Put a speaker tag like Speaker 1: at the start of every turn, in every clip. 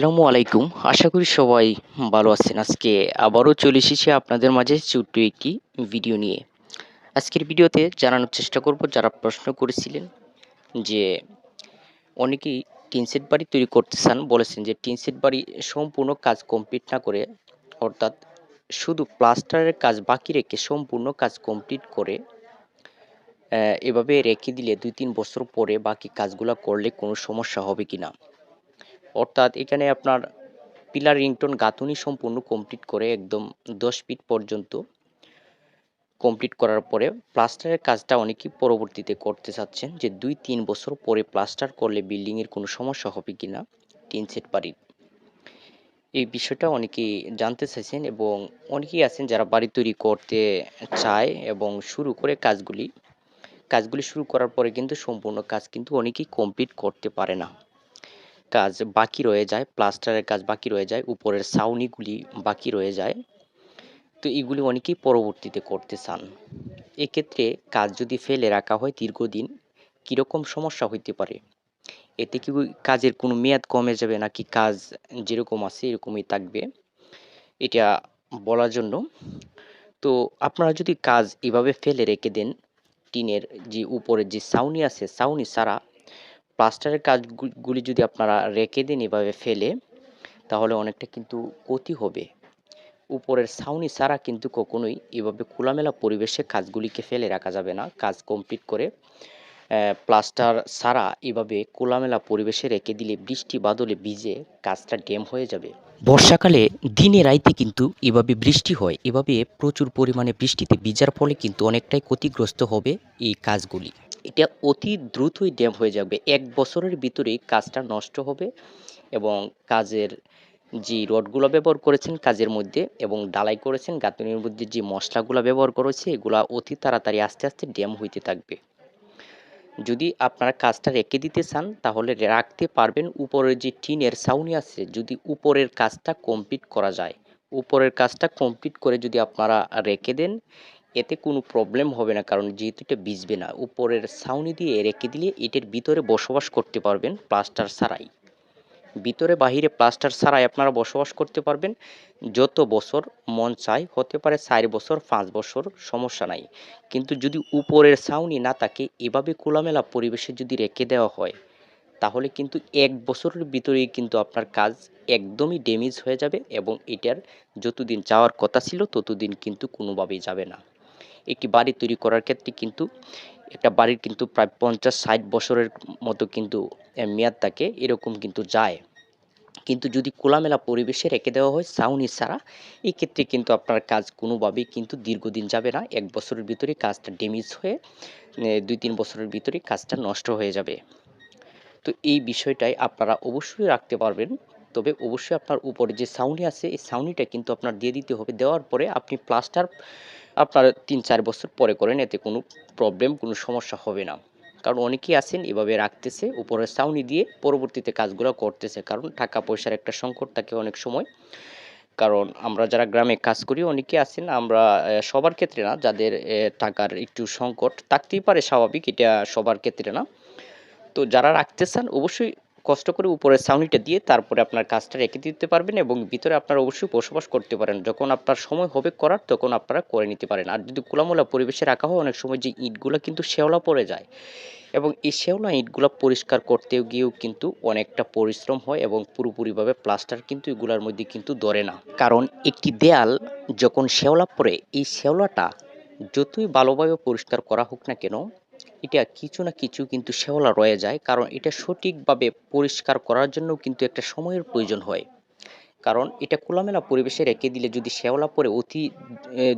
Speaker 1: আসসালামু আলাইকুম। আশা করি সবাই ভালো আছেন। আজকে আবারও চলে এসেছি আপনাদের মাঝে ছোট্ট একটি ভিডিও নিয়ে। আজকের ভিডিওতে জানানোর চেষ্টা করব, যারা প্রশ্ন করেছিলেন যে অনেকেই টিন সেট বাড়ি তৈরি করতে চান, বলেছেন যে টিন সেট বাড়ি সম্পূর্ণ কাজ কমপ্লিট না করে, অর্থাৎ শুধু প্লাস্টারের কাজ বাকি রেখে সম্পূর্ণ কাজ কমপ্লিট করে এভাবে রেখে দিলে দুই তিন বছর পরে বাকি কাজগুলো করলে কোনো সমস্যা হবে কি না অর্থাৎ এখানে আপনার পিলার রিংটোন গাঁথুনি সম্পূর্ণ কমপ্লিট করে একদম দশ ফিট পর্যন্ত কমপ্লিট করার পরে প্লাস্টারের কাজটা অনেকেই পরবর্তীতে করতে চাচ্ছেন যে দুই তিন বছর পরে প্লাস্টার করলে বিল্ডিংয়ের কোনো সমস্যা হবে কি না টিন সেট বাড়ির। এই বিষয়টা অনেকেই জানতে চাইছেন এবং অনেকেই আছেন যারা বাড়ি তৈরি করতে চায় এবং শুরু করে কাজগুলি। কাজগুলি শুরু করার পরে কিন্তু সম্পূর্ণ কাজ কিন্তু অনেকেই কমপ্লিট করতে পারে না। কাজ বাকি রয়ে যায়, প্লাস্টারের কাজ বাকি রয়ে যায়, উপরের ছাউনিগুলি বাকি রয়ে যায়। তো এগুলি অনেকেই পরবর্তীতে করতে চান। এক্ষেত্রে কাজ যদি ফেলে রাখা হয় দীর্ঘদিন, কীরকম সমস্যা হইতে পারে? এতে কি কাজের কোনো মেয়াদ কমে যাবে নাকি কাজ যেরকম আছে এরকমই থাকবে? এটা বলার জন্য। তো আপনারা যদি কাজ এভাবে ফেলে রেখে দেন, টিনের যে উপরের যে ছাউনি আছে, ছাউনি ছাড়া প্লাস্টারের কাজগুলি যদি আপনারা রেখে দেন এভাবে ফেলে, তাহলে অনেকটা কিন্তু ক্ষতি হবে। উপরের ছাউনি ছাড়া কিন্তু কখনোই এভাবে খোলামেলা পরিবেশে কাজগুলিকে ফেলে রাখা যাবে না। কাজ কমপ্লিট করে প্লাস্টার ছাড়া এভাবে খোলামেলা পরিবেশে রেখে দিলে বৃষ্টি বাদলে ভিজে কাজটা ড্যাম হয়ে যাবে। বর্ষাকালে দিনে রাইতে কিন্তু এভাবে বৃষ্টি হয়। এভাবে প্রচুর পরিমাণে বৃষ্টিতে ভিজার ফলে কিন্তু অনেকটাই ক্ষতিগ্রস্ত হবে এই কাজগুলি। এটা অতি দ্রুতই ড্যাম হয়ে যাবে। এক বছরের ভিতরেই কাজটা নষ্ট হবে এবং কাজের যে রডগুলো ব্যবহার করেছেন কাজের মধ্যে এবং ডালাই করেছেন, গাঁথনির মধ্যে যে মশলাগুলো ব্যবহার করেছে, এগুলা অতি তাড়াতাড়ি আস্তে আস্তে ড্যাম হইতে থাকবে। যদি আপনারা কাজটা রেখে দিতে চান, তাহলে রাখতে পারবেন উপরের যে টিনের ছাউনি আছে, যদি উপরের কাজটা কমপ্লিট করা যায়। উপরের কাজটা কমপ্লিট করে যদি আপনারা রেখে দেন এতে কোনো প্রবলেম হবে না, কারণ যেহেতু এটা ভিজবে না, উপরের ছাউনি দিয়ে রেখে দিলে এটার ভিতরে বসবাস করতে পারবেন প্লাস্টার ছাড়াই। ভিতরে বাহিরে প্লাস্টার ছাড়াই আপনারা বসবাস করতে পারবেন। যত বছর মন চায়, হতে পারে চার বছর, পাঁচ বছর, সমস্যা নাই। কিন্তু যদি উপরের ছাউনি না থাকে, এভাবে খোলামেলা পরিবেশে যদি রেখে দেওয়া হয়, তাহলে কিন্তু এক বছরের ভিতরেই কিন্তু আপনার কাজ একদমই ড্যামেজ হয়ে যাবে এবং এটার যতদিন যাওয়ার কথা ছিল, ততদিন কিন্তু কোনোভাবেই যাবে না। একটি বাড়ি তৈরি করার ক্ষেত্রে কিন্তু একটা বাড়ির কিন্তু প্রায় পঞ্চাশ, ষাট বছরের মতো কিন্তু মেয়াদ থাকে, এরকম কিন্তু যায়। কিন্তু যদি খোলামেলা পরিবেশে রেখে দেওয়া হয়, ছাউনি ছাড়া, এই ক্ষেত্রে কিন্তু আপনার কাজ কোনোভাবেই কিন্তু দীর্ঘদিন যাবে না। এক বছরের ভিতরে কাজটা ড্যামেজ হয়ে দুই, তিন বছরের ভিতরে কাজটা নষ্ট হয়ে যাবে। তো এই বিষয়টাই আপনারা অবশ্যই রাখতে পারবেন। তবে অবশ্যই আপনার উপরে যে ছাউনি আছে, এই ছাউনিটা কিন্তু আপনার দিয়ে দিতে হবে। দেওয়ার পরে আপনি প্লাস্টার আপনার তিন চার বছর পরে করেন, এতে কোনো প্রবলেম কোনো সমস্যা হবে না। কারণ অনেকেই আছেন এভাবে রাখতেছে উপরে ছাউনি দিয়ে পরবর্তীতে কাজগুলো করতেছে। কারণ টাকা পয়সার একটা সংকট থাকে অনেক সময়। কারণ আমরা যারা গ্রামে কাজ করি, অনেকে আছেন, আমরা সবার ক্ষেত্রে না, যাদের টাকার একটু সংকট, থাকতেই পারে স্বাভাবিক, এটা সবার ক্ষেত্রে না। তো যারা রাখতে চান, অবশ্যই কষ্ট করে উপরের ছাউনিটা দিয়ে তারপরে আপনার কাজটা রেখে দিতে পারবেন এবং ভিতরে আপনারা অবশ্যই বসবাস করতে পারেন। যখন আপনার সময় হবে করার, তখন আপনারা করে নিতে পারেন। আর যদি খোলামোলা পরিবেশে রাখা হয়, অনেক সময় যে ইটগুলো কিন্তু শেওলা পড়ে যায়। এবং এই শেওলা ইটগুলো পরিষ্কার করতে গিয়েও কিন্তু অনেকটা পরিশ্রম হয় এবং পুরোপুরিভাবে প্লাস্টার কিন্তু এগুলোর মধ্যে কিন্তু ধরে না। কারণ একটি দেয়াল যখন শেওলা পড়ে, এই শেওলাটা যতই ভালোভাবে পরিষ্কার করা হোক না কেন এটা কিছু না কিছু কিন্তু শেওলা রয়ে যায়, কারণ এটা সঠিকভাবে পরিষ্কার করার জন্য কিন্তু একটা সময়ের প্রয়োজন হয়। কারণ এটা খোলামেলা পরিবেশে রেখে দিলে যদি শেওলা পড়ে, অতি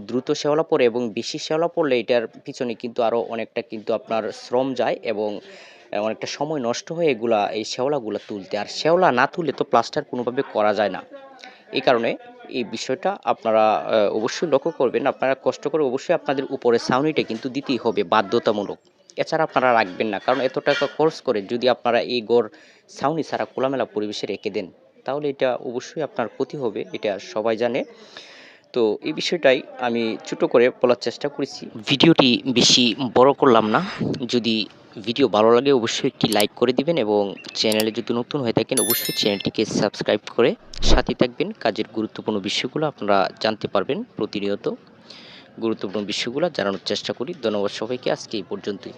Speaker 1: দ্রুত শেওলা পড়ে এবং বেশি শেওলা পড়লে এটার পিছনে কিন্তু আরও অনেকটা কিন্তু আপনার শ্রম যায় এবং অনেকটা সময় নষ্ট হয় এগুলা, এই শেওলাগুলো তুলতে। আর শেওলা না তুলে তো প্লাস্টার কোনোভাবে করা যায় না। এই কারণে এই বিষয়টা আপনারা অবশ্যই লক্ষ্য করবেন। আপনারা কষ্ট করে অবশ্যই আপনাদের উপরে ছাউনিটা কিন্তু দিতেই হবে বাধ্যতামূলক। এছাড়া আপনারা রাখবেন না। কারণ এত টাকা খরচ করে যদি আপনারা এই গড় ছাউনি ছাড়া খোলামেলা পরিবেশে রেখে দেন, তাহলে এটা অবশ্যই আপনার ক্ষতি হবে, এটা সবাই জানে। তো এই বিষয়টাই আমি ছোটো করে বলার চেষ্টা করেছি। ভিডিওটি বেশি বড় করলাম না। যদি ভিডিও ভালো লাগে, অবশ্যই একটি লাইক করে দিবেন এবং চ্যানেলে যদি নতুন হয়ে থাকেন, অবশ্যই চ্যানেলটিকে সাবস্ক্রাইব করে সাথে থাকবেন। কাজের গুরুত্বপূর্ণ বিষয়গুলো আপনারা জানতে পারবেন প্রতিনিয়ত। গুরুত্বপূর্ণ বিষয়গুলো জানানোর চেষ্টা করি। ধন্যবাদ সবাইকে। আজকে এই পর্যন্তই।